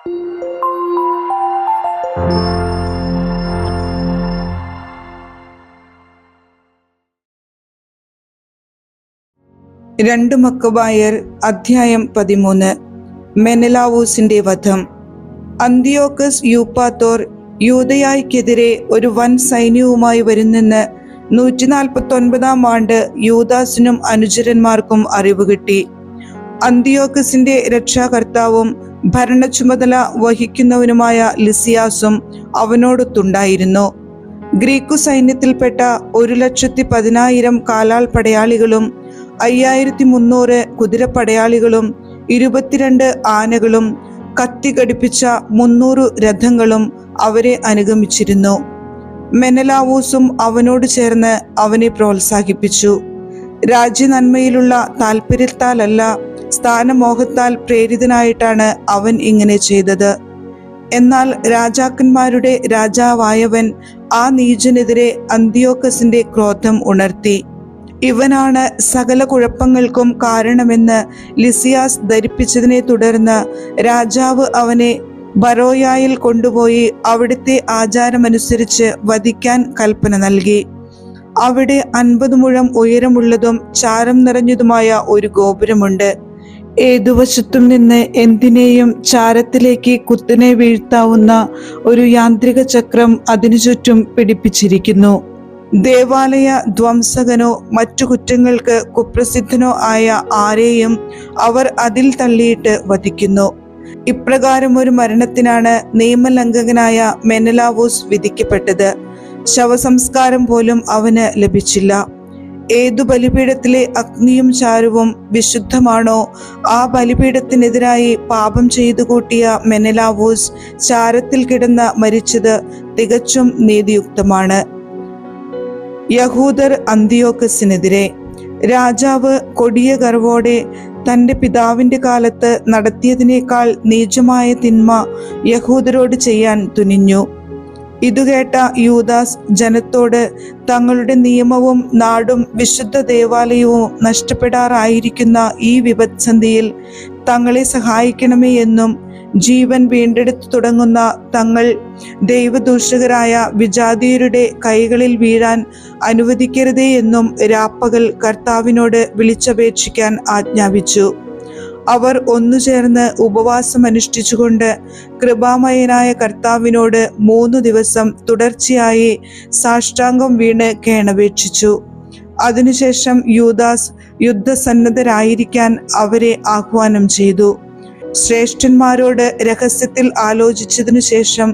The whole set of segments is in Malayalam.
രണ്ട് മക്കബായർ അധ്യായം പതിമൂന്ന്. മെനലാവൂസിന്റെ വധം. അന്തിയോക്കസ് യൂപ്പാത്തോർ യൂതയായ്ക്കെതിരെ ഒരു വൻ സൈന്യവുമായി വരുന്നെന്ന് നൂറ്റി നാൽപ്പത്തി ഒൻപതാം ആണ്ട് യൂദാസിനും അനുചരന്മാർക്കും അറിവ് കിട്ടി. അന്തിയോക്കസിന്റെ രക്ഷാകർത്താവും ഭരണ ചുമതല വഹിക്കുന്നവനുമായ ലിസിയാസും അവനോടൊത്തുണ്ടായിരുന്നു ഗ്രീക്കു സൈന്യത്തിൽപ്പെട്ട ഒരു ലക്ഷത്തി പതിനായിരം കാലാൾ പടയാളികളും അയ്യായിരത്തി മുന്നൂറ് കുതിരപ്പടയാളികളും ഇരുപത്തിരണ്ട് ആനകളും കത്തി ഘടിപ്പിച്ച മുന്നൂറ് രഥങ്ങളും അവരെ അനുഗമിച്ചിരുന്നു. മെനലാവൂസും അവനോട് ചേർന്ന് അവനെ പ്രോത്സാഹിപ്പിച്ചു. രാജ്യനന്മയിലുള്ള താല്പര്യത്താലല്ല സ്ഥാനമോഹത്താൽ പ്രേരിതനായിട്ടാണ് അവൻ ഇങ്ങനെ ചെയ്തത്. എന്നാൽ രാജാക്കന്മാരുടെ രാജാവായവൻ ആ നീചനെതിരെ അന്തിയോക്കസിന്റെ ക്രോധം ഉണർത്തി. ഇവനാണ് സകല കുഴപ്പങ്ങൾക്കും കാരണമെന്ന് ലിസിയാസ് ധരിപ്പിച്ചതിനെ തുടർന്ന് രാജാവ് അവനെ ബറോയായിൽ കൊണ്ടുപോയി അവിടുത്തെ ആചാരമനുസരിച്ച് വധിക്കാൻ കൽപ്പന നൽകി. അവിടെ അൻപത് മുഴം ഉയരമുള്ളതും ചാരം നിറഞ്ഞതുമായ ഒരു ഗോപുരമുണ്ട്. ഏതുവശത്തും നിന്ന് എന്തിനേയും ചാരത്തിലേക്ക് കുത്തിനെ വീഴ്ത്താവുന്ന ഒരു യാന്ത്രിക ചക്രം അതിനു ചുറ്റും പിടിപ്പിച്ചിരിക്കുന്നു. ദേവാലയ ധ്വംസകനോ മറ്റു കുറ്റങ്ങൾക്ക് കുപ്രസിദ്ധനോ ആയ ആരെയും അവർ അതിൽ തള്ളിയിട്ട് വധിക്കുന്നു. ഇപ്രകാരം ഒരു മരണത്തിനാണ് നിയമലംഘകനായ മെനലാവോസ് വിധിക്കപ്പെട്ടത്. ശവസംസ്കാരം പോലും അവന് ലഭിച്ചില്ല. ഏതു ബലിപീഠത്തിലെ അഗ്നിയും ചാരുവും വിശുദ്ധമാണോ? ആ ബലിപീഠത്തിനെതിരായി പാപം ചെയ്തു കൂട്ടിയ മെനലാവൂസ് ചാരത്തിൽ കിടന്ന മരിച്ചത് തികച്ചും നീതിയുക്തമാണ്. യഹൂദർ അന്തിയോക്കസിനെതിരെ രാജാവ് കൊടിയ ഗർവോടെ തന്റെ പിതാവിന്റെ കാലത്ത് നടത്തിയതിനേക്കാൾ നീചമായ തിന്മ യഹൂദരോട് ചെയ്യാൻ തുനിഞ്ഞു. ഇതുകേട്ട യൂദാസ് ജനത്തോട് തങ്ങളുടെ നിയമവും നാടും വിശുദ്ധ ദേവാലയവും നഷ്ടപ്പെടാറായിരിക്കുന്ന ഈ വിപത്സന്ധിയിൽ തങ്ങളെ സഹായിക്കണമേ എന്നും ജീവൻ വീണ്ടെടുത്തു തുടങ്ങുന്ന തങ്ങൾ ദൈവദൂഷകരായ വിജാതീയരുടെ കൈകളിൽ വീഴാൻ അനുവദിക്കരുതേ എന്നും രാപ്പകൽ കർത്താവിനോട് വിളിച്ചപേക്ഷിക്കാൻ ആജ്ഞാപിച്ചു. അവർ ഒന്നു ചേർന്ന് ഉപവാസം അനുഷ്ഠിച്ചുകൊണ്ട് കൃപാമയനായ കർത്താവിനോട് മൂന്നു ദിവസം തുടർച്ചയായി സാഷ്ടാംഗം വീണ് കേണപേക്ഷിച്ചു. അതിനുശേഷം യൂദാസ് യുദ്ധസന്നദ്ധരായിരിക്കാൻ അവരെ ആഹ്വാനം ചെയ്തു. ശ്രേഷ്ഠന്മാരോട് രഹസ്യത്തിൽ ആലോചിച്ചതിനു ശേഷം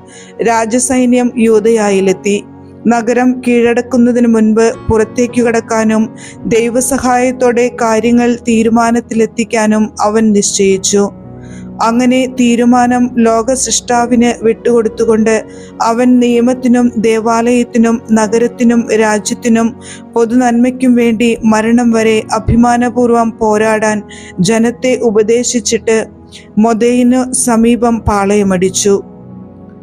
രാജസൈന്യം യൂതയായിലെത്തി നഗരം കീഴടക്കുന്നതിന് മുൻപ് പുറത്തേക്കു കടക്കാനും ദൈവസഹായത്തോടെ കാര്യങ്ങൾ തീരുമാനത്തിലെത്തിക്കാനും അവൻ നിശ്ചയിച്ചു. അങ്ങനെ തീരുമാനം ലോക സൃഷ്ടാവിന് വിട്ടുകൊടുത്തുകൊണ്ട് അവൻ നിയമത്തിനും ദേവാലയത്തിനും നഗരത്തിനും രാജ്യത്തിനും പൊതുനന്മയ്ക്കും വേണ്ടി മരണം വരെ അഭിമാനപൂർവം പോരാടാൻ ജനത്തെ ഉപദേശിച്ചിട്ട് മൊതയിനു സമീപം പാളയമടിച്ചു.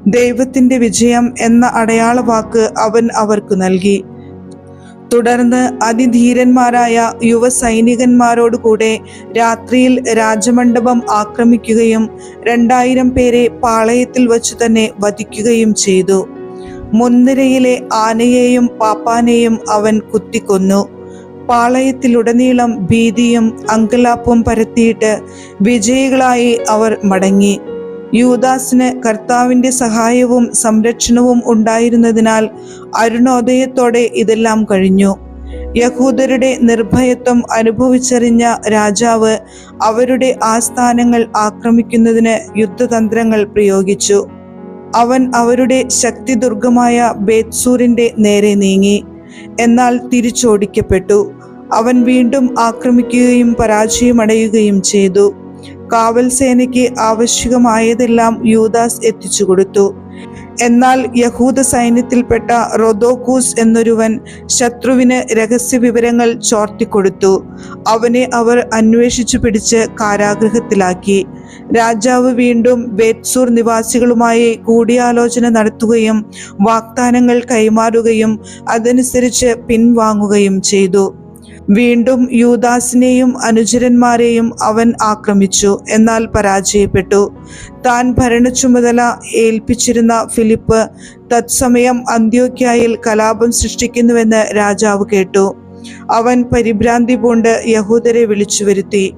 ദൈവത്തിന്റെ വിജയം എന്ന അടയാളവാക്ക് അവൻ അവർക്ക് നൽകി. തുടർന്ന് അതിധീരന്മാരായ യുവ സൈനികന്മാരോടുകൂടെ രാത്രിയിൽ രാജമണ്ഡപം ആക്രമിക്കുകയും രണ്ടായിരം പേരെ പാളയത്തിൽ വച്ചു തന്നെ വധിക്കുകയും ചെയ്തു. മുൻനിരയിലെ ആനയെയും പാപ്പാനെയും അവൻ കുത്തിക്കൊന്നു. പാളയത്തിലുടനീളം ഭീതിയും അങ്കലാപ്പും പരത്തിയിട്ട് വിജയികളായി അവർ മടങ്ങി. യൂദാസിന് കർത്താവിന്റെ സഹായവും സംരക്ഷണവും ഉണ്ടായിരുന്നതിനാൽ അരുണോദയത്തോടെ ഇതെല്ലാം കഴിഞ്ഞു. യഹൂദരുടെ നിർഭയത്വം അനുഭവിച്ചറിഞ്ഞ രാജാവ് അവരുടെ ആസ്ഥാനങ്ങൾ ആക്രമിക്കുന്നതിന് യുദ്ധതന്ത്രങ്ങൾ പ്രയോഗിച്ചു. അവൻ അവരുടെ ശക്തിദുർഗമായ ബേത്സൂറിന്റെ നേരെ നീങ്ങി. എന്നാൽ തിരിച്ചോടിക്കപ്പെട്ടു. അവൻ വീണ്ടും ആക്രമിക്കുകയും പരാജയമടയുകയും ചെയ്തു. കാവൽ സേനയ്ക്ക് ആവശ്യമായതെല്ലാം യൂദാസ് എത്തിച്ചു കൊടുത്തു എന്നാൽ യഹൂദ സൈന്യത്തിൽപ്പെട്ട റൊദോക്കൂസ് എന്നൊരുവൻ ശത്രുവിന് രഹസ്യ വിവരങ്ങൾ ചോർത്തിക്കൊടുത്തു. അവനെ അവർ അന്വേഷിച്ചു പിടിച്ച് കാരാഗ്രഹത്തിലാക്കി രാജാവ് വീണ്ടും ബേത്സൂർ നിവാസികളുമായി കൂടിയാലോചന നടത്തുകയും വാഗ്ദാനങ്ങൾ കൈമാറുകയും അതനുസരിച്ച് പിൻവാങ്ങുകയും ചെയ്തു. വീണ്ടും യൂദാസിനെയും അനുചരന്മാരെയും അവൻ ആക്രമിച്ചു എന്നാൽ പരാജയപ്പെട്ടു. താൻ ഭരണച്ചുമതല ഏൽപ്പിച്ചിരുന്ന ഫിലിപ്പ് തത്സമയം അന്ത്യോക്യായിൽ കലാപം സൃഷ്ടിക്കുന്നുവെന്ന് രാജാവ് കേട്ടു. അവൻ പരിഭ്രാന്തി പൂണ്ട് യഹൂദരെ വിളിച്ചു വരുത്തി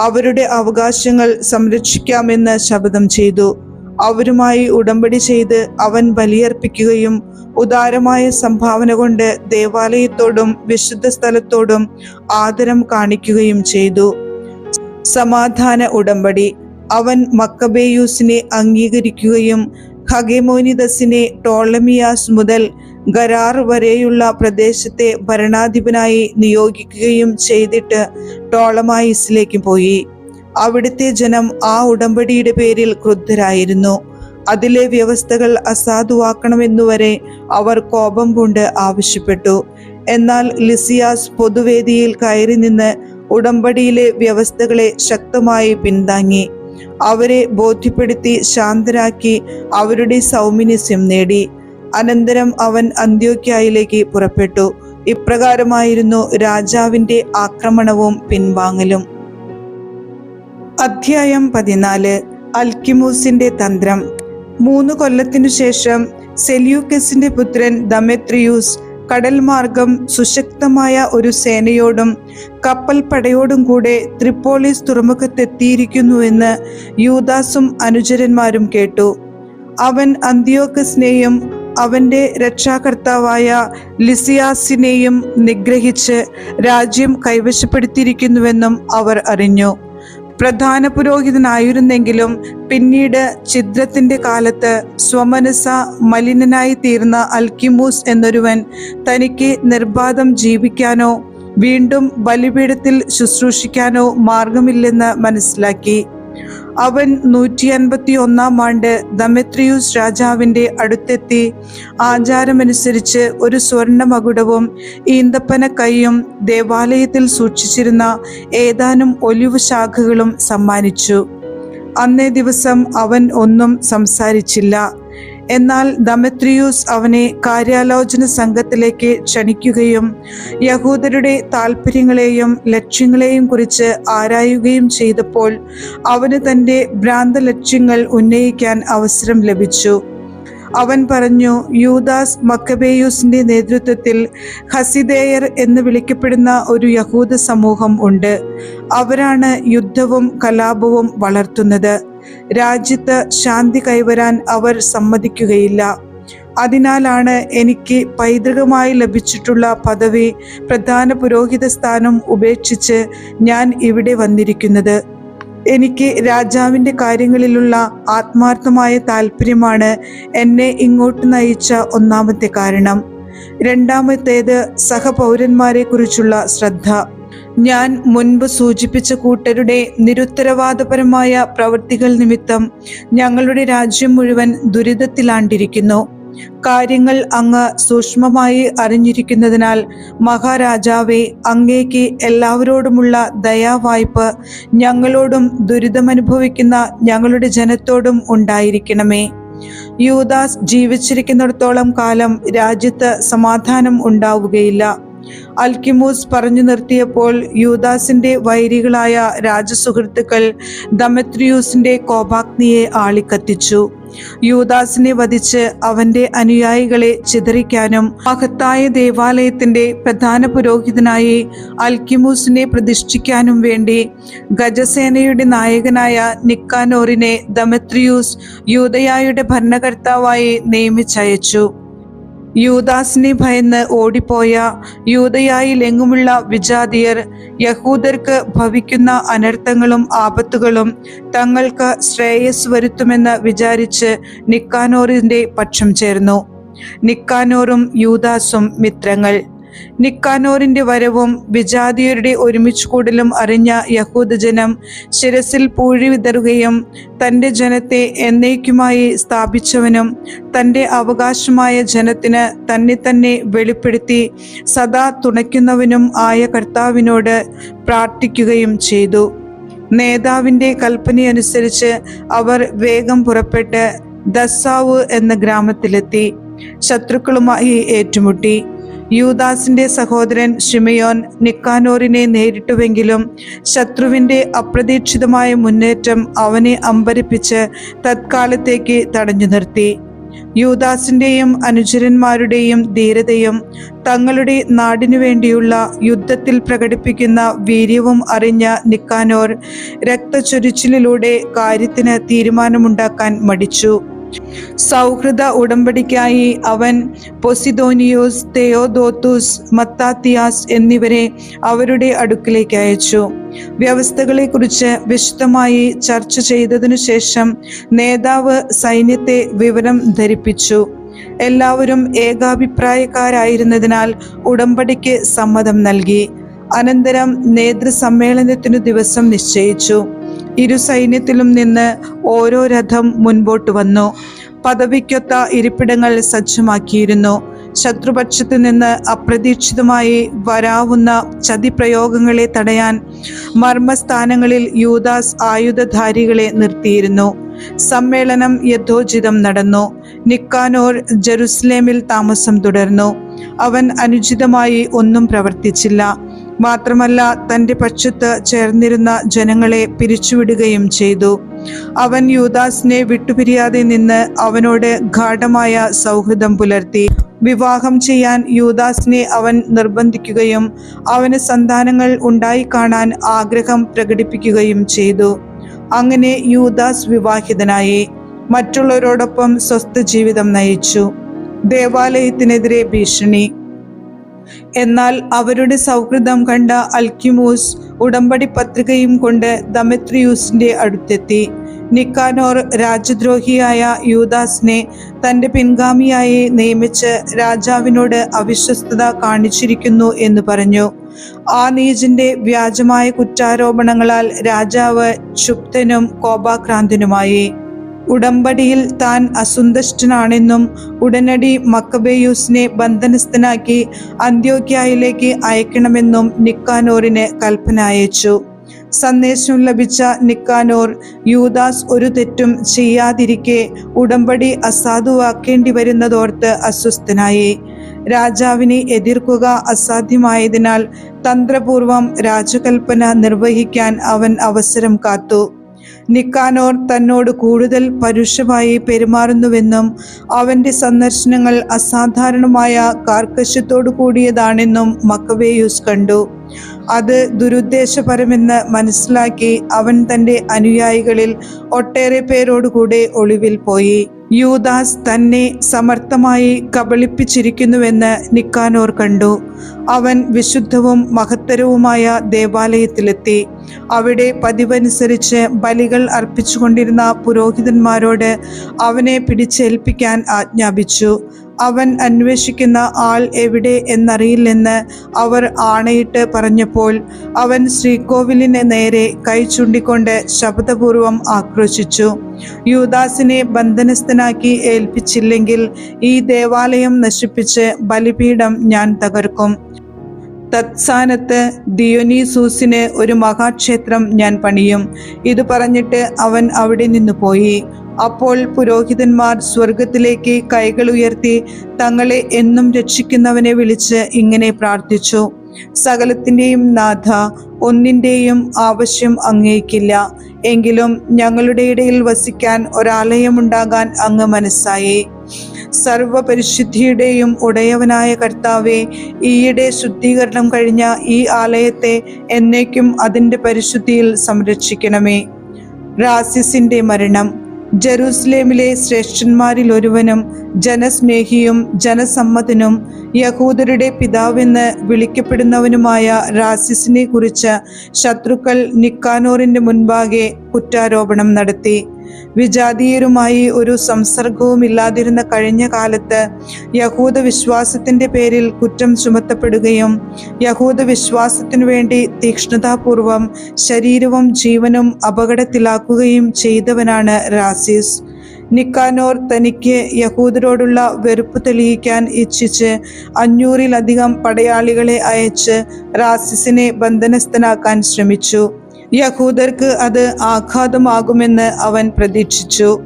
അവരുടെ അവകാശങ്ങൾ സംരക്ഷിക്കാമെന്ന് ശപഥം ചെയ്തു. അവരുമായി ഉടമ്പടി ചെയ്ത് അവൻ ബലിയർപ്പിക്കുകയും ഉദാരമായ സംഭാവന കൊണ്ട് ദേവാലയത്തോടും വിശുദ്ധ സ്ഥലത്തോടും ആദരം കാണിക്കുകയും ചെയ്തു. സമാധാന ഉടമ്പടി. അവൻ മക്കബേയൂസിനെ അംഗീകരിക്കുകയും ഹഗെമോനിദസിനെ ടോളമിയാസ് മുതൽ ഗരാർ വരെയുള്ള പ്രദേശത്തെ ഭരണാധിപനായി നിയോഗിക്കുകയും ചെയ്തിട്ട് ടോളമായിസിലേക്ക് പോയി. അവിടുത്തെ ജനം ആ ഉടമ്പടിയുടെ പേരിൽ ക്രുദ്ധരായിരുന്നു. അതിലെ വ്യവസ്ഥകൾ അസാധുവാക്കണമെന്നുവരെ അവർ കോപം കൊണ്ട് ആവശ്യപ്പെട്ടു. എന്നാൽ ലിസിയാസ് പൊതുവേദിയിൽ കയറി നിന്ന് ഉടമ്പടിയിലെ വ്യവസ്ഥകളെ ശക്തമായി പിന്താങ്ങി. അവരെ ബോധ്യപ്പെടുത്തി ശാന്തരാക്കി അവരുടെ സൗമിനിസ്യം നേടി. അനന്തരം അവൻ അന്ത്യോക്യായിലേക്ക് പുറപ്പെട്ടു. ഇപ്രകാരമായിരുന്നു രാജാവിന്റെ ആക്രമണവും പിൻവാങ്ങലും. അധ്യായം പതിനാല് അൽക്കിമൂസിന്റെ തന്ത്രം. മൂന്ന് കൊല്ലത്തിനു ശേഷം സെല്യൂക്കസിന്റെ പുത്രൻ ദമെത്രിയൂസ് കടൽ മാർഗം സുശക്തമായ ഒരു സേനയോടും കപ്പൽ പടയോടും കൂടെ ത്രിപ്പോളിസ് തുറമുഖത്തെത്തിയിരിക്കുന്നുവെന്ന് യൂദാസും അനുചരന്മാരും കേട്ടു. അവൻ അന്ത്യോക്കസിനെയും അവന്റെ രക്ഷാകർത്താവായ ലിസിയാസിനെയും നിഗ്രഹിച്ച് രാജ്യം കൈവശപ്പെടുത്തിയിരിക്കുന്നുവെന്നും അവർ അറിഞ്ഞു. പ്രധാന പുരോഹിതനായിരുന്നെങ്കിലും പിന്നീട് ഛിദ്രത്തിന്റെ കാലത്ത് സ്വമനസ മലിനനായി തീർന്ന അൽക്കിമൂസ് എന്നൊരുവൻ തനിക്ക് നിർബാധം ജീവിക്കാനോ വീണ്ടും ബലിപീഠത്തിൽ ശുശ്രൂഷിക്കാനോ മാർഗമില്ലെന്ന് മനസ്സിലാക്കി. അവൻ നൂറ്റി അൻപത്തി ഒന്നാം ആണ്ട് ദമെത്രിയൂസ് രാജാവിന്റെ അടുത്തെത്തി. ആചാരമനുസരിച്ച് ഒരു സ്വർണ മകുടവും ഈന്തപ്പന കൈയും ദേവാലയത്തിൽ സൂക്ഷിച്ചിരുന്ന ഏതാനും ഒലിവ് ശാഖകളും സമ്മാനിച്ചു. അന്നേ ദിവസം അവൻ ഒന്നും സംസാരിച്ചില്ല. എന്നാൽ ദമത്രിയൂസ് അവനെ കാര്യാലോചന സംഘത്തിലേക്ക് ക്ഷണിക്കുകയും യഹൂദരുടെ താല്പര്യങ്ങളെയും ലക്ഷ്യങ്ങളെയും കുറിച്ച് ആരായുകയും ചെയ്തപ്പോൾ അവന് തന്റെ ഭ്രാന്ത ലക്ഷ്യങ്ങൾ ഉന്നയിക്കാൻ അവസരം ലഭിച്ചു. അവൻ പറഞ്ഞു യൂദാസ് മക്കബേയൂസിന്റെ നേതൃത്വത്തിൽ ഹസിദേയർ എന്ന് വിളിക്കപ്പെടുന്ന ഒരു യഹൂദ സമൂഹം ഉണ്ട്. അവരാണ് യുദ്ധവും കലാപവും വളർത്തുന്നത്. രാജ്യത്ത് ശാന്തി കൈവരാൻ അവർ സമ്മതിക്കുകയില്ല. അതിനാലാണ് എനിക്ക് പൈതൃകമായി ലഭിച്ചിട്ടുള്ള പദവി പ്രധാന പുരോഹിത സ്ഥാനം ഉപേക്ഷിച്ച് ഞാൻ ഇവിടെ വന്നിരിക്കുന്നത്. എനിക്ക് രാജാവിന്റെ കാര്യങ്ങളിലുള്ള ആത്മാർത്ഥമായ താല്പര്യമാണ് എന്നെ ഇങ്ങോട്ട് നയിച്ച ഒന്നാമത്തെ കാരണം. രണ്ടാമത്തേത് സഹപൗരന്മാരെ കുറിച്ചുള്ള ശ്രദ്ധ. ഞാൻ മുൻപ് സൂചിപ്പിച്ച കൂട്ടരുടെ നിരുത്തരവാദപരമായ പ്രവൃത്തികൾ നിമിത്തം ഞങ്ങളുടെ രാജ്യം മുഴുവൻ ദുരിതത്തിലാണ്ടിരിക്കുന്നു. കാര്യങ്ങൾ അങ്ങ് സൂക്ഷ്മമായി അറിഞ്ഞിരിക്കുന്നതിനാൽ മഹാരാജാവെ അങ്ങേക്ക് എല്ലാവരോടുമുള്ള ദയാവായ്പ് ഞങ്ങളോടും ദുരിതമനുഭവിക്കുന്ന ഞങ്ങളുടെ ജനത്തോടും ഉണ്ടായിരിക്കണമേ. യൂദാസ് ജീവിച്ചിരിക്കുന്നിടത്തോളം കാലം രാജ്യത്ത് സമാധാനം ഉണ്ടാവുകയില്ല. അൽക്കിമൂസ് പറഞ്ഞു നിർത്തിയപ്പോൾ യൂദാസിന്റെ വൈരികളായ രാജസുഹൃത്തുക്കൾ ദമത്രിയൂസിന്റെ കോപാഗ്നിയെ ആളിക്കത്തിച്ചു. യൂദാസിനെ വധിച്ച് അവന്റെ അനുയായികളെ ചിതറിക്കാനും മഹത്തായ ദേവാലയത്തിന്റെ പ്രധാന പുരോഹിതനായി അൽക്കിമൂസിനെ പ്രതിഷ്ഠിക്കാനും വേണ്ടി ഗജസേനയുടെ നായകനായ നിക്കാനോറിനെ ദമത്രിയൂസ് യൂദയായുടെ ഭരണകർത്താവായി നിയമിച്ചയച്ചു. യൂദാസിനെ ഭയന്ന് ഓടിപ്പോയ യൂതയായി ലെങ്ങുമുള്ള വിജാതിയർ യഹൂദർക്ക് ഭവിക്കുന്ന അനർത്ഥങ്ങളും ആപത്തുകളും തങ്ങൾക്ക് ശ്രേയസ് വരുത്തുമെന്ന് വിചാരിച്ച് നിക്കാനോറിന്റെ പക്ഷം ചേർന്നു. നിക്കാനോറും യൂദാസും മിത്രങ്ങൾ. നിക്കാനോറിന്റെ വരവും വിജാതിയരുടെ ഒരുമിച്ച് കൂടലും അറിഞ്ഞ യഹൂദജനം ശിരസിൽ പൂഴി വിതറുകയും തന്റെ ജനത്തെ എന്നേക്കുമായി സ്ഥാപിച്ചവനും തന്റെ അവകാശമായ ജനത്തിന് തന്നെ തന്നെ വെളിപ്പെടുത്തി സദാ തുണയ്ക്കുന്നവനും ആയ കർത്താവിനോട് പ്രാർത്ഥിക്കുകയും ചെയ്തു. നേതാവിന്റെ കൽപ്പനയനുസരിച്ച് അവർ വേഗം പുറപ്പെട്ട് ദസാവ് എന്ന ഗ്രാമത്തിലെത്തി. ശത്രുക്കളുമായി ഏറ്റുമുട്ടി. യൂദാസിന്റെ സഹോദരൻ ഷിമയോൻ നിക്കാനോറിനെ നേരിട്ടുവെങ്കിലും ശത്രുവിന്റെ അപ്രതീക്ഷിതമായ മുന്നേറ്റം അവനെ അമ്പരിപ്പിച്ച് തത്കാലത്തേക്ക് തടഞ്ഞു നിർത്തി. യൂദാസിന്റെയും അനുചരന്മാരുടെയും ധീരതയും തങ്ങളുടെ നാടിനു വേണ്ടിയുള്ള യുദ്ധത്തിൽ പ്രകടിപ്പിക്കുന്ന വീര്യവും അറിഞ്ഞ നിക്കാനോർ രക്തചൊരിച്ചിലിലൂടെ കാര്യത്തിന് തീരുമാനമുണ്ടാക്കാൻ മടിച്ചു. സൗഹൃദ ഉടമ്പടിക്കായി അവൻ പൊസിദോനിയോസ് തെയോദോത്തുസ് മത്താത്തിയാസ് എന്നിവരെ അവരുടെ അടുക്കിലേക്ക് അയച്ചു. വ്യവസ്ഥകളെക്കുറിച്ച് വിശദമായി ചർച്ച ചെയ്തതിനു ശേഷം നേതാവ് സൈന്യത്തെ വിവരം ധരിപ്പിച്ചു. എല്ലാവരും ഏകാഭിപ്രായക്കാരായിരുന്നതിനാൽ ഉടമ്പടിക്ക് സമ്മതം നൽകി. അനന്തരം നേതൃസമ്മേളനത്തിനു ദിവസം നിശ്ചയിച്ചു. ഇരു സൈന്യത്തിലും നിന്ന് ഓരോ രഥം മുൻപോട്ട് വന്നു. പദവിക്കൊത്ത ഇരിപ്പിടങ്ങൾ സജ്ജമാക്കിയിരുന്നു. ശത്രുപക്ഷത്തു നിന്ന് അപ്രതീക്ഷിതമായി വരാവുന്ന ചതിപ്രയോഗങ്ങളെ തടയാൻ മർമ്മസ്ഥാനങ്ങളിൽ യൂദാസ് ആയുധധാരികളെ നിർത്തിയിരുന്നു. സമ്മേളനം യഥോചിതം നടന്നു. നിക്കാനോർ ജെറുസലേമിൽ താമസം തുടർന്നു. അവൻ അനുചിതമായി ഒന്നും പ്രവർത്തിച്ചില്ല. മാത്രമല്ല തന്റെ പക്ഷത്ത് ചേർന്നിരുന്ന ജനങ്ങളെ പിരിച്ചുവിടുകയും ചെയ്തു. അവൻ യൂദാസിനെ വിട്ടുപിരിയാതെ നിന്ന് അവനോട് ഗാഠമായ സൗഹൃദം പുലർത്തി. വിവാഹം ചെയ്യാൻ യൂദാസിനെ അവൻ നിർബന്ധിക്കുകയും അവന് സന്താനങ്ങൾ ഉണ്ടായി കാണാൻ ആഗ്രഹം പ്രകടിപ്പിക്കുകയും ചെയ്തു. അങ്ങനെ യൂദാസ് വിവാഹിതനായി. മറ്റുള്ളവരോടൊപ്പം സ്വസ്ഥ ജീവിതം നയിച്ചു. ദേവാലയത്തിനെതിരെ ഭീഷണി. എന്നാൽ അവരുടെ സൗഹൃദം കണ്ട അൽക്കിമോസ് ഉടമ്പടി പത്രികയും കൊണ്ട് ദമിത്രിയൂസിന്റെ അടുത്തെത്തി. നിക്കാനോർ രാജ്യദ്രോഹിയായ യൂദാസിനെ തന്റെ പിൻഗാമിയായി നിയമിച്ച് രാജാവിനോട് അവിശ്വസ്തത കാണിച്ചിരിക്കുന്നു എന്ന് പറഞ്ഞു. ആ നീജിന്റെ വ്യാജമായ കുറ്റാരോപണങ്ങളാൽ രാജാവ് ക്ഷുബ്ധനും കോപാക്രാന്തനുമായി. ഉടമ്പടിയിൽ താൻ അസുന്തുഷ്ടനാണെന്നും ഉടനടി മക്കബേയൂസിനെ ബന്ധനസ്ഥനാക്കി അന്ത്യോക്യായിലേക്ക് അയക്കണമെന്നും നിക്കാനോറിന് കൽപ്പന അയച്ചു. സന്ദേശം ലഭിച്ച നിക്കാനോർ യൂദാസ് ഒരു തെറ്റും ചെയ്യാതിരിക്കെ ഉടമ്പടി അസാധുവാക്കേണ്ടി വരുന്നതോർത്ത് അസ്വസ്ഥനായി. രാജാവിനെ എതിർക്കുക അസാധ്യമായതിനാൽ തന്ത്രപൂർവം രാജകൽപ്പന നിർവഹിക്കാൻ അവൻ അവസരം കാത്തു. നിക്കാനോർ തന്നോട് കൂടുതൽ പരുഷമായി പെരുമാറുന്നുവെന്നും അവന്റെ സന്ദർശനങ്ങൾ അസാധാരണമായ കാർക്കശ്യത്തോടു കൂടിയതാണെന്നും മക്കവേയൂസ് കണ്ടു. അത് ദുരുദ്ദേശപരമെന്ന് മനസ്സിലാക്കി അവൻ തന്റെ അനുയായികളിൽ ഒട്ടേറെ പേരോടുകൂടെ ഒളിവിൽ പോയി. യൂദാസ് തന്നെ സമർത്ഥമായി കബളിപ്പിച്ചിരിക്കുന്നുവെന്ന് നിക്കാനോർ കണ്ടു. അവൻ വിശുദ്ധവും മഹത്തരവുമായ ദേവാലയത്തിലെത്തി. അവിടെ പതിവനുസരിച്ച് ബലികൾ അർപ്പിച്ചുകൊണ്ടിരുന്ന പുരോഹിതന്മാരോട് അവനെ പിടിച്ചേൽപ്പിക്കാൻ ആജ്ഞാപിച്ചു. അവൻ അന്വേഷിക്കുന്ന ആൾ എവിടെ എന്നറിയില്ലെന്ന് അവർ ആണയിട്ട് പറഞ്ഞപ്പോൾ അവൻ ശ്രീകോവിലിന് നേരെ കൈ ചൂണ്ടിക്കൊണ്ട് ശബ്ദപൂർവം ആക്രോശിച്ചു. യൂദാസിനെ ബന്ധനസ്ഥനാക്കി ഏൽപ്പിച്ചില്ലെങ്കിൽ ഈ ദേവാലയം നശിപ്പിച്ച് ബലിപീഠം ഞാൻ തകർക്കും. തത്സാനത്ത് ദിയോനീസൂസിന് ഒരു മഹാക്ഷേത്രം ഞാൻ പണിയും. ഇത് പറഞ്ഞിട്ട് അവൻ അവിടെ നിന്ന് പോയി. അപ്പോൾ പുരോഹിതന്മാർ സ്വർഗത്തിലേക്ക് കൈകൾ ഉയർത്തി തങ്ങളെ എന്നും രക്ഷിക്കുന്നവനെ വിളിച്ച് ഇങ്ങനെ പ്രാർത്ഥിച്ചു. സകലത്തിന്റെയും നാഥ ഒന്നിന്റെയും ആവശ്യം അങ്ങേക്കില്ല എങ്കിലും ഞങ്ങളുടെ ഇടയിൽ വസിക്കാൻ ഒരാലയമുണ്ടാകാൻ അങ്ങ് മനസ്സായി. സർവപരിശുദ്ധിയുടെയും ഉടയവനായ കർത്താവെ ഈയിടെ ശുദ്ധീകരണം കഴിഞ്ഞ ഈ ആലയത്തെ എന്നേക്കും അതിന്റെ പരിശുദ്ധിയിൽ സംരക്ഷിക്കണമേ. റാസിസിന്റെ മരണം. ജെറൂസലേമിലെ ശ്രേഷ്ഠന്മാരിൽ ഒരുവനും ജനസ്നേഹിയും ജനസമ്മതനും യഹൂദരുടെ പിതാവെന്ന് വിളിക്കപ്പെടുന്നവനുമായ റാസിസിനെ കുറിച്ച് ശത്രുക്കൾ നിക്കാനോറിന്റെ മുൻപാകെ കുറ്റാരോപണം നടത്തി. വിജാതീയരുമായി ഒരു സംസർഗവും ഇല്ലാതിരുന്ന കഴിഞ്ഞ കാലത്ത് യഹൂദ വിശ്വാസത്തിന്റെ പേരിൽ കുറ്റം ചുമത്തപ്പെടുകയും യഹൂദ വിശ്വാസത്തിനു വേണ്ടി തീക്ഷ്ണതാപൂർവം ശരീരവും ജീവനും അപകടത്തിലാക്കുകയും ചെയ്തവനാണ് റാസിസ് നിക്കാനോർ തനിക്ക് യഹൂദരോടുള്ള വെറുപ്പ് തെളിയിക്കാൻ ഇച്ഛിച്ച് അഞ്ഞൂറിലധികം പടയാളികളെ അയച്ച് റാസിസിനെ ബന്ധനസ്ഥനാക്കാൻ ശ്രമിച്ചു. യഹൂദർക്ക് അത് ആഘാതമാകുമെന്ന് അവൻ പ്രതീക്ഷിച്ചു.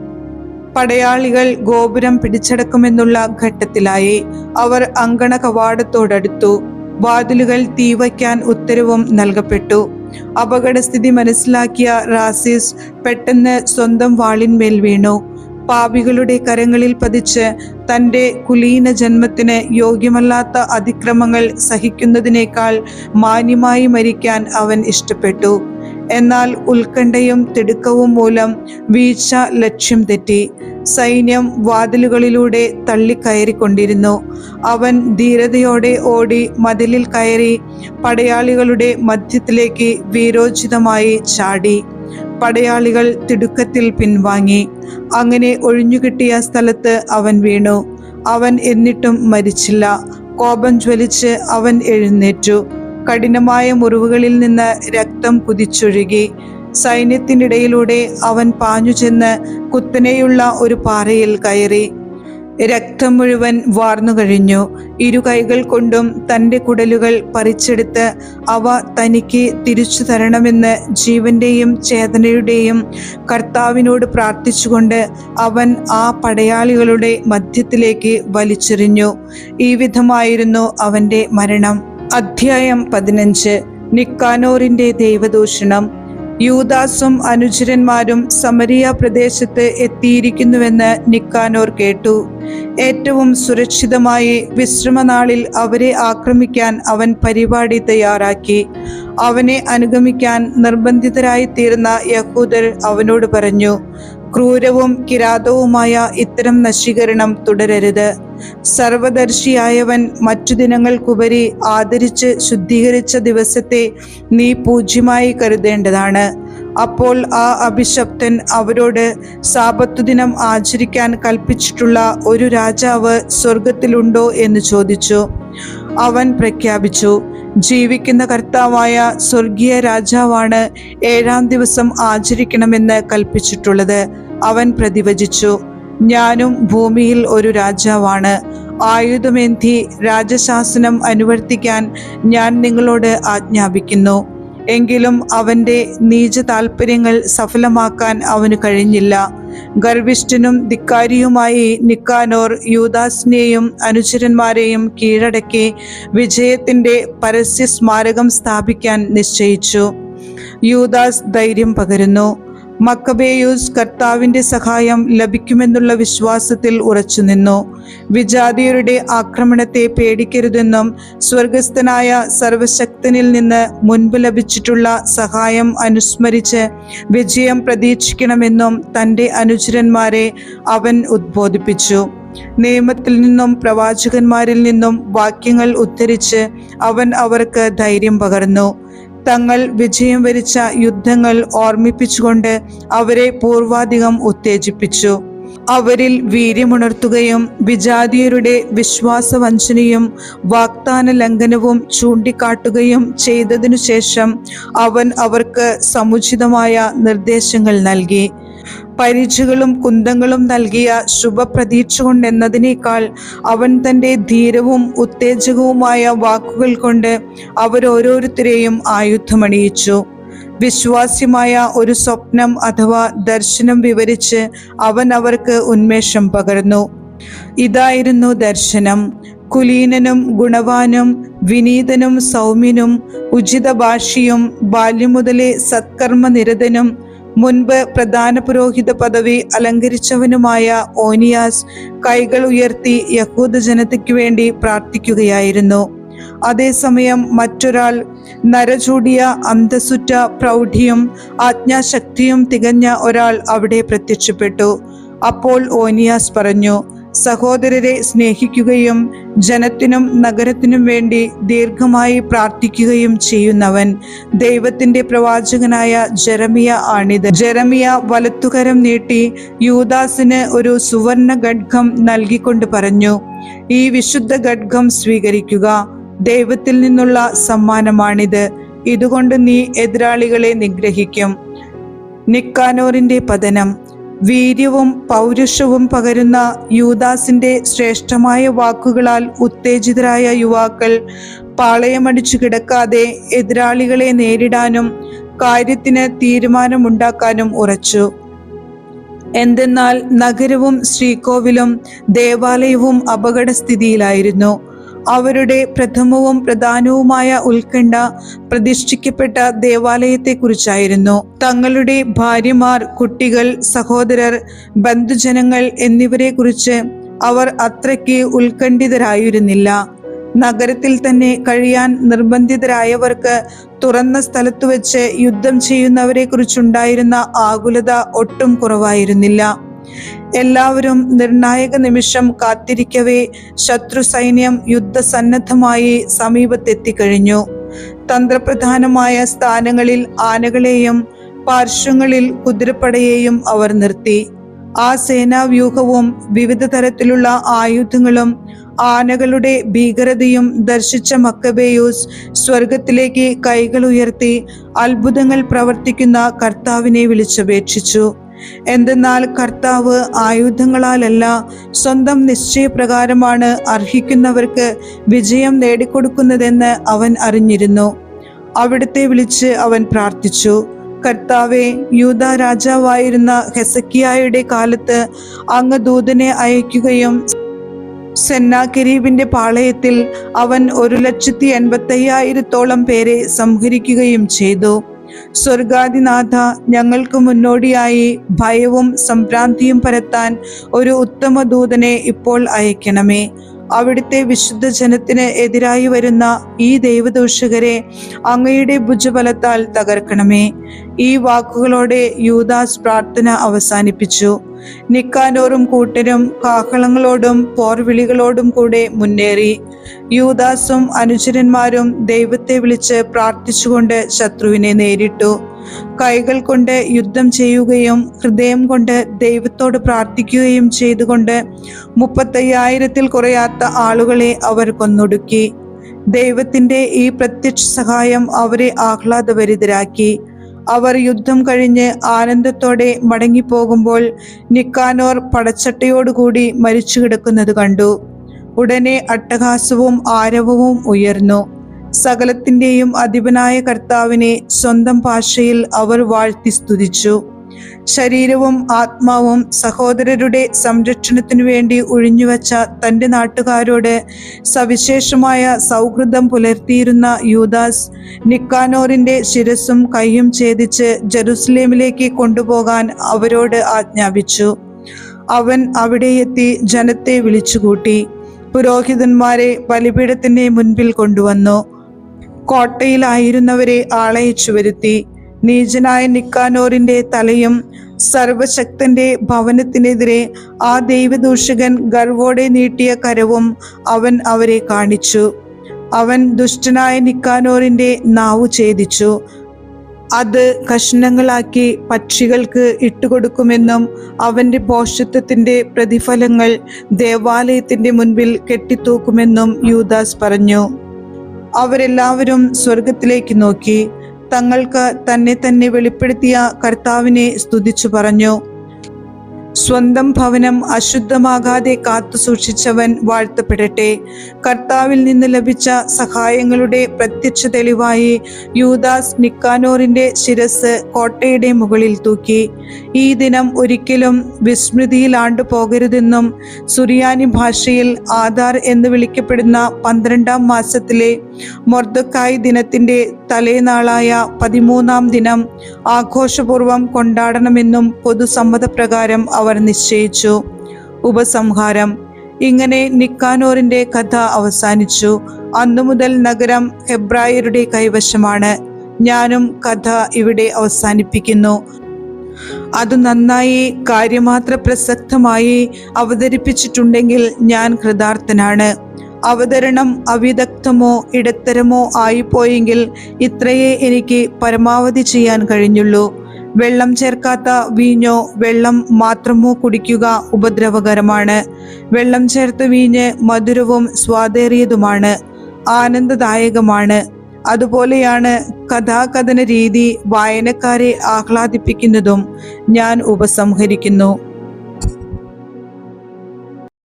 പടയാളികൾ ഗോപുരം പിടിച്ചടക്കുമെന്നുള്ള ഘട്ടത്തിലായി അവർ അങ്കണ കവാടത്തോടടുത്തു വാതിലുകൾ തീവയ്ക്കാൻ ഉത്തരവും നൽകപ്പെട്ടു. അപകടസ്ഥിതി മനസ്സിലാക്കിയ റാസിസ് പെട്ടെന്ന് സ്വന്തം വാളിന്മേൽ വീണു. പാപികളുടെ കരങ്ങളിൽ പതിച്ച് തന്റെ കുലീന ജന്മത്തിന് യോഗ്യമല്ലാത്ത അതിക്രമങ്ങൾ സഹിക്കുന്നതിനേക്കാൾ മാന്യമായി മരിക്കാൻ അവൻ ഇഷ്ടപ്പെട്ടു. എന്നാൽ ഉത്കണ്ഠയും തിടുക്കവും മൂലം വീഴ്ച ലക്ഷ്യം തെറ്റി. സൈന്യം വാതിലുകളിലൂടെ തള്ളിക്കയറിക്കൊണ്ടിരുന്നു. അവൻ ധീരതയോടെ ഓടി മതിലിൽ കയറി പടയാളികളുടെ മധ്യത്തിലേക്ക് വീരോചിതമായി ചാടി. പടയാളികൾ തിടുക്കത്തിൽ പിൻവാങ്ങി. അങ്ങനെ ഒഴിഞ്ഞുകിട്ടിയ സ്ഥലത്ത് അവൻ വീണു. അവൻ എന്നിട്ടും മരിച്ചില്ല. കോപം ജ്വലിച്ച് അവൻ എഴുന്നേറ്റു. കഠിനമായ മുറിവുകളിൽ നിന്ന് രക്തം കുതിച്ചൊഴുകി സൈന്യത്തിനിടയിലൂടെ അവൻ പാഞ്ഞു ചെന്ന് കുത്തനെയുള്ള ഒരു പാറയിൽ കയറി. രക്തം മുഴുവൻ വാർന്നു കഴിഞ്ഞു. ഇരു കൈകൾ കൊണ്ടും തന്റെ കുടലുകൾ പറിച്ചെടുത്ത് അവ തനിക്ക് തിരിച്ചു തരണമെന്ന് ജീവന്റെയും ചേതനയുടെയും കർത്താവിനോട് പ്രാർത്ഥിച്ചുകൊണ്ട് അവൻ ആ പടയാളികളുടെ മധ്യത്തിലേക്ക് വലിച്ചെറിഞ്ഞു. ഈ വിധമായിരുന്നു അവന്റെ മരണം. അധ്യായം പതിനഞ്ച്. നിക്കാനോറിന്റെ ദൈവദൂഷണം. യൂദാസും അനുചരന്മാരും സമരിയ പ്രദേശത്ത് എത്തിയിരിക്കുന്നുവെന്ന് നിക്കാനോർ കേട്ടു. ഏറ്റവും സുരക്ഷിതമായി വിശ്രമനാളിൽ അവരെ ആക്രമിക്കാൻ അവൻ പരിപാടി തയ്യാറാക്കി. അവനെ അനുഗമിക്കാൻ നിർബന്ധിതരായി തീർന്ന യഹൂദർ അവനോട് പറഞ്ഞു ക്രൂരവും കിരാതവുമായ ഇത്തരം നശീകരണം തുടരരുത്. സർവദർശിയായവൻ മറ്റു ദിനങ്ങൾക്കുപരി ആദരിച്ച് ശുദ്ധീകരിച്ച ദിവസത്തെ നീ പൂജ്യമായി കരുതേണ്ടതാണ്. അപ്പോൾ ആ അഭിശപ്തൻ അവരോട് സാപത്തു ദിനം ആചരിക്കാൻ കൽപ്പിച്ചിട്ടുള്ള ഒരു രാജാവ് സ്വർഗത്തിലുണ്ടോ എന്ന് ചോദിച്ചു. അവൻ പ്രഖ്യാപിച്ചു ജീവിക്കുന്ന കർത്താവായ സ്വർഗീയ രാജാവാണ് ഏഴാം ദിവസം ആചരിക്കണമെന്ന് കൽപ്പിച്ചിട്ടുള്ളത്. അവൻ പ്രതിവചിച്ചു ഞാനും ഭൂമിയിൽ ഒരു രാജാവാണ്. ആയുധമേന്തി രാജശാസനം അനുവർത്തിക്കാൻ ഞാൻ നിങ്ങളോട് ആജ്ഞാപിക്കുന്നു. എങ്കിലും അവന്റെ നീച താൽപ്പര്യങ്ങൾ സഫലമാക്കാൻ അവന് കഴിഞ്ഞില്ല. ഗർവിഷ്ഠനും ധിക്കാരിയുമായി നിക്കാനോർ യൂദാസിനെയും അനുചരന്മാരെയും കീഴടക്കി വിജയത്തിന്റെ പരസ്യ സ്മാരകം സ്ഥാപിക്കാൻ നിശ്ചയിച്ചു. യൂദാസ് ധൈര്യം പകരുന്നു. മക്കബേയൂസ് കർത്താവിന്റെ സഹായം ലഭിക്കുമെന്നുള്ള വിശ്വാസത്തിൽ ഉറച്ചുനിന്നു വിജാതിയരുടെ ആക്രമണത്തെ പേടിക്കരുതെന്നും സ്വർഗസ്ഥനായ സർവശക്തനിൽ നിന്ന് മുൻപ് ലഭിച്ചിട്ടുള്ള സഹായം അനുസ്മരിച്ച് വിജയം പ്രതീക്ഷിക്കണമെന്നും തന്റെ അനുചരന്മാരെ അവൻ ഉദ്ബോധിപ്പിച്ചു. നിയമത്തിൽ നിന്നും പ്രവാചകന്മാരിൽ നിന്നും വാക്യങ്ങൾ ഉദ്ധരിച്ച് അവൻ അവർക്ക് ധൈര്യം പകർന്നു. തങ്ങൾ വിജയം വരിച്ച യുദ്ധങ്ങൾ ഓർമ്മിപ്പിച്ചുകൊണ്ട് അവരെ പൂർവാധികം ഉത്തേജിപ്പിച്ചു. അവരിൽ വീര്യമുണർത്തുകയും വിജാതീയരുടെ വിശ്വാസവഞ്ചനയും വാഗ്ദാന ലംഘനവും ചൂണ്ടിക്കാട്ടുകയും ചെയ്തതിനു ശേഷം അവൻ അവർക്ക് സമുചിതമായ നിർദ്ദേശങ്ങൾ നൽകി. പരിചകളും കുന്തങ്ങളും നൽകിയ ശുഭപ്രതീക്ഷ കൊണ്ടെന്നതിനേക്കാൾ അവൻ തന്റെ ധീരവും ഉത്തേജകവുമായ വാക്കുകൾ കൊണ്ട് അവരോരോരുത്തരെയും ആയുധമണിയിച്ചു. വിശ്വാസ്യമായ ഒരു സ്വപ്നം അഥവാ ദർശനം വിവരിച്ച് അവൻ അവർക്ക് ഉന്മേഷം പകർന്നു. ഇതായിരുന്നു ദർശനം. കുലീനനും ഗുണവാനും വിനീതനും സൗമ്യനും ഉചിത ഭാഷിയും ബാല്യം മുതലേ സത്കർമ്മനിരതനും മുൻപ് പ്രധാന പുരോഹിത പദവി അലങ്കരിച്ചവനുമായ ഓനിയാസ് കൈകൾ ഉയർത്തി യഹൂദ ജനതയ്ക്ക് വേണ്ടി പ്രാർത്ഥിക്കുകയായിരുന്നു. അതേസമയം മറ്റൊരാൾ നരചൂടിയ അന്തസുറ്റ പ്രൗഢിയും ആജ്ഞാശക്തിയും തികഞ്ഞ ഒരാൾ അവിടെ പ്രത്യക്ഷപ്പെട്ടു. അപ്പോൾ ഓനിയാസ് പറഞ്ഞു സഹോദരരെ സ്നേഹിക്കുകയും ജനത്തിനും നഗരത്തിനും വേണ്ടി ദീർഘമായി പ്രാർത്ഥിക്കുകയും ചെയ്യുന്നവൻ ദൈവത്തിന്റെ പ്രവാചകനായ ജെറമിയ ആണിത്. ജെറമിയ വലത്തുകരം നീട്ടി യൂദാസിന് ഒരു സുവർണ ഖഡ്ഗം നൽകിക്കൊണ്ട് പറഞ്ഞു ഈ വിശുദ്ധ ഖഡ്ഗം സ്വീകരിക്കുക. ദൈവത്തിൽ നിന്നുള്ള സമ്മാനമാണിത്. ഇതുകൊണ്ട് നീ എതിരാളികളെ നിഗ്രഹിക്കും. നിക്കാനോറിന്റെ പതനം. വീര്യവും പൗരുഷവും പകരുന്ന യൂദാസിന്റെ ശ്രേഷ്ഠമായ വാക്കുകളാൽ ഉത്തേജിതരായ യുവാക്കൾ പാളയമടിച്ചു കിടക്കാതെ എതിരാളികളെ നേരിടാനും കാര്യത്തിന് തീരുമാനമുണ്ടാക്കാനും ഉറച്ചു. എന്തെന്നാൽ നഗരവും ശ്രീകോവിലും ദേവാലയവും അപകടസ്ഥിതിയിലായിരുന്നു. അവരുടെ പ്രഥമവും പ്രധാനവുമായ ഉത്കണ്ഠ പ്രതിഷ്ഠിക്കപ്പെട്ട ദേവാലയത്തെക്കുറിച്ചായിരുന്നു. തങ്ങളുടെ ഭാര്യമാർ കുട്ടികൾ സഹോദരർ ബന്ധുജനങ്ങൾ എന്നിവരെക്കുറിച്ച് അവർ അത്രയ്ക്ക് ഉത്കണ്ഠിതരായിരുന്നില്ല. നഗരത്തിൽ തന്നെ കഴിയാൻ നിർബന്ധിതരായവർക്ക് തുറന്ന സ്ഥലത്ത് വെച്ച് യുദ്ധം ചെയ്യുന്നവരെ കുറിച്ചുണ്ടായിരുന്ന ആകുലത ഒട്ടും കുറവായിരുന്നില്ല. എല്ലാവരും നിർണായക നിമിഷം കാത്തിരിക്കവേ. ശത്രു സൈന്യം യുദ്ധസന്നദ്ധമായി സമീപത്തെത്തിക്കഴിഞ്ഞു. തന്ത്രപ്രധാനമായ സ്ഥാനങ്ങളിൽ ആനകളെയും പാർശ്വങ്ങളിൽ കുതിരപ്പടയെയും അവർ നിർത്തി. ആ സേനാവ്യൂഹവും വിവിധ തരത്തിലുള്ള ആയുധങ്ങളും ആനകളുടെ ഭീകരതയും ദർശിച്ച മക്കബേയൂസ് സ്വർഗത്തിലേക്ക് കൈകൾ ഉയർത്തി അത്ഭുതങ്ങൾ പ്രവർത്തിക്കുന്ന കർത്താവിനെ വിളിച്ചപേക്ഷിച്ചു. എന്തെന്നാൽ കർത്താവ് ആയുധങ്ങളാലല്ല സ്വന്തം നിശ്ചയപ്രകാരമാണ് അർഹിക്കുന്നവർക്ക് വിജയം നേടിക്കൊടുക്കുന്നതെന്ന് അവൻ അറിഞ്ഞിരുന്നു. അവിടുത്തെ വിളിച്ച് അവൻ പ്രാർത്ഥിച്ചു കർത്താവെ യൂത രാജാവായിരുന്ന ഹെസക്കിയായുടെ കാലത്ത് അങ്ങ് ദൂതനെ അയക്കുകയും സെന്നാകെരീബിന്റെ പാളയത്തിൽ അവൻ ഒരു ലക്ഷത്തി എൺപത്തയ്യായിരത്തോളം പേരെ സംഹരിക്കുകയും ചെയ്തു. സ്വർഗാദിനാഥ ഞങ്ങൾക്ക് മുന്നോടിയായി ഭയവും സംഭ്രാന്തിയും പരത്താൻ ഒരു ഉത്തമ ദൂതനെ ഇപ്പോൾ അയക്കണമേ. അവിടുത്തെ വിശുദ്ധ ജനത്തിന് എതിരായി വരുന്ന ഈ ദൈവദൂഷകരെ അങ്ങയുടെ ഭുജബലത്താൽ തകർക്കണമേ. ഈ വാക്കുകളോടെ യൂദാസ് പ്രാർത്ഥന അവസാനിപ്പിച്ചു. നിക്കാനോറും കൂട്ടരും കാഹളങ്ങളോടും പോർവിളികളോടും കൂടെ മുന്നേറി. യൂദാസും അനുചരന്മാരും ദൈവത്തെ വിളിച്ച് പ്രാർത്ഥിച്ചുകൊണ്ട് ശത്രുവിനെ നേരിട്ടു. കൈകൾ കൊണ്ട് യുദ്ധം ചെയ്യുകയും ഹൃദയം കൊണ്ട് ദൈവത്തോട് പ്രാർത്ഥിക്കുകയും ചെയ്തുകൊണ്ട് മുപ്പത്തയ്യായിരത്തിൽ കുറയാത്ത ആളുകളെ അവർ കൊന്നൊടുക്കി. ദൈവത്തിന്റെ ഈ പ്രത്യക്ഷ സഹായം അവരെ ആഹ്ലാദഭരിതരാക്കി. അവർ യുദ്ധം കഴിഞ്ഞ് ആനന്ദത്തോടെ മടങ്ങിപ്പോകുമ്പോൾ നിക്കാനോർ പടച്ചട്ടയോടുകൂടി മരിച്ചു കിടക്കുന്നത് കണ്ടു. ഉടനെ അട്ടഹാസവും ആരവവും ഉയർന്നു. സകലത്തിന്റെയും അധിപനായ കർത്താവിനെ സ്വന്തം ഭാഷയിൽ അവർ വാഴ്ത്തി സ്തുതിച്ചു. ശരീരവും ആത്മാവും സഹോദരരുടെ സംരക്ഷണത്തിനു വേണ്ടി ഒഴിഞ്ഞുവച്ച തന്റെ നാട്ടുകാരോട് സവിശേഷമായ സൗഹൃദം പുലർത്തിയിരുന്ന യൂദാസ് നിക്കാനോറിന്റെ ശിരസും കൈയും ഛേദിച്ച് ജെറുസലേമിലേക്ക് കൊണ്ടുപോകാൻ അവരോട് ആജ്ഞാപിച്ചു. അവൻ അവിടെയെത്തി ജനത്തെ വിളിച്ചുകൂട്ടി. പുരോഹിതന്മാരെ ബലിപീഠത്തിന്റെ മുൻപിൽ കൊണ്ടുവന്നു. കോട്ടയിലായിരുന്നവരെ ആളയച്ചു വരുത്തി. നീചനായ നിക്കാനോറിന്റെ തലയും സർവശക്തന്റെ ഭവനത്തിനെതിരെ ആ ദൈവദൂഷകൻ ഗർവോടെ നീട്ടിയ കരവും അവൻ അവരെ കാണിച്ചു. അവൻ ദുഷ്ടനായ നിക്കാനോറിന്റെ നാവു ഛേദിച്ചു. അത് കഷ്ണങ്ങളാക്കി പക്ഷികൾക്ക് ഇട്ടുകൊടുക്കുമെന്നും അവന്റെ പോഷത്വത്തിന്റെ പ്രതിഫലങ്ങൾ ദേവാലയത്തിന്റെ മുൻപിൽ കെട്ടിത്തൂക്കുമെന്നും യൂദാസ് പറഞ്ഞു. അവരെല്ലാവരും സ്വർഗത്തിലേക്ക് നോക്കി. തങ്ങൾക്ക് തന്നെ തന്നെ വെളിപ്പെടുത്തിയ കർത്താവിനെ സ്തുതിച്ചു പറഞ്ഞു. സ്വന്തം ഭവനം അശുദ്ധമാകാതെ കാത്തു സൂക്ഷിച്ചവൻ വാഴ്ത്തപ്പെടട്ടെ. കർത്താവിൽ നിന്ന് ലഭിച്ച സഹായങ്ങളുടെ പ്രത്യക്ഷ തെളിവായി യൂദാസ് നിക്കാനോറിന്റെ ശിരസ് കോട്ടയുടെ മുകളിൽ തൂക്കി. ഈ ദിനം ഒരിക്കലും വിസ്മൃതിയിലാണ്ടു പോകരുതെന്നും സുറിയാനി ഭാഷയിൽ ആധാർ എന്ന് വിളിക്കപ്പെടുന്ന പന്ത്രണ്ടാം മാസത്തിലെ മൊർദക്കായ് ദിനത്തിന്റെ തലേനാളായ പതിമൂന്നാം ദിനം ആഘോഷപൂർവം കൊണ്ടാടണമെന്നും പൊതുസമ്മതപ്രകാരം അവർ നിശ്ചയിച്ചു. ഉപസംഹാരം. ഇങ്ങനെ നിക്കാനോറിന്റെ കഥ അവസാനിച്ചു. അന്നു മുതൽ നഗരം ഹെബ്രായരുടെ കൈവശമാണ്. ഞാനും കഥ ഇവിടെ അവസാനിപ്പിക്കുന്നു. അത് നന്നായി കാര്യമാത്ര പ്രസക്തമായി അവതരിപ്പിച്ചിട്ടുണ്ടെങ്കിൽ ഞാൻ കൃതാർത്ഥനാണ്. അവതരണം അവിദഗ്ധമോ ഇടത്തരമോ ആയിപ്പോയെങ്കിൽ ഇത്രയേ എനിക്ക് പരമാവധി ചെയ്യാൻ കഴിഞ്ഞുള്ളൂ. വെള്ളം ചേർക്കാത്ത വീഞ്ഞോ വെള്ളം മാത്രമോ കുടിക്കുക ഉപദ്രവകരമാണ്. വെള്ളം ചേർത്ത വീഞ്ഞ് മധുരവും സ്വാദേറിയതുമാണ് ആനന്ദദായകമാണ്. അതുപോലെയാണ് കഥാകഥന രീതി വായനക്കാരെ ആഹ്ലാദിപ്പിക്കുന്നതും ഞാൻ ഉപസംഹരിക്കുന്നു.